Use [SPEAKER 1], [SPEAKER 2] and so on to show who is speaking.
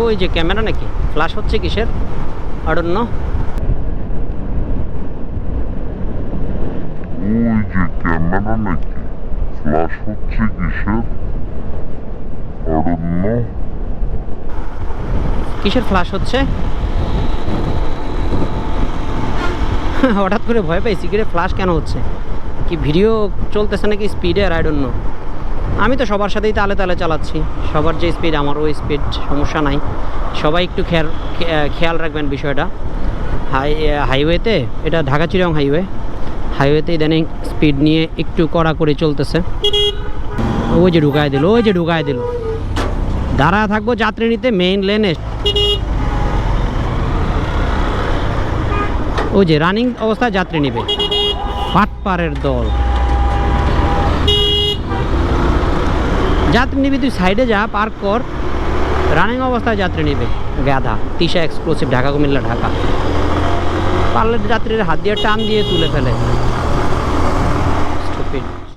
[SPEAKER 1] ওই যে ক্যামেরা নাকি? ফ্ল্যাশ হচ্ছে কিসের? অডন্য
[SPEAKER 2] ওই যে ক্যামেরা নাকি? ফ্লাশ হচ্ছে কিসের? অরণ্য
[SPEAKER 1] কিসের ফ্ল্যাশ হচ্ছে? হঠাৎ করে ভয় পাইছি কিরে ফ্ল্যাশ কেন হচ্ছে? কি ভিডিও চলতেছে নাকি স্পিডের আই ডোন্ট নো আমি তো সবার সাথেই তালে তালে চালাচ্ছি। সবার যে স্পিড আমার ওই স্পিড সমস্যা নাই। সবাই একটু খেয়াল খেয়াল রাখবেন বিষয়টা। হাই হাইওয়েতে এটা ঢাকা চিরং হাইওয়ে হাইওয়েতে ইদানিং স্পিড নিয়ে একটু কড়া করে চলতেছে। ওই যে ঢুকায় দিল, ওই যে ঢুকায় দিল। দাঁড়া থাকব যাত্রী নিতে মেইন লেনে ওই যে রানিং অবস্থায় যাত্রী নিবে। পাটপাড়ের দল। যাত্রী নিবি, তুই সাইডে যা পার্ক কর। রানিং অবস্থায় যাত্রী নিবে। গাধা। তিশা এক্সক্লুসিভ ঢাকা কুমিল্লা, ঢাকা। পারলে যাত্রীর হাত দিয়ে টান দিয়ে তুলে ফেলে.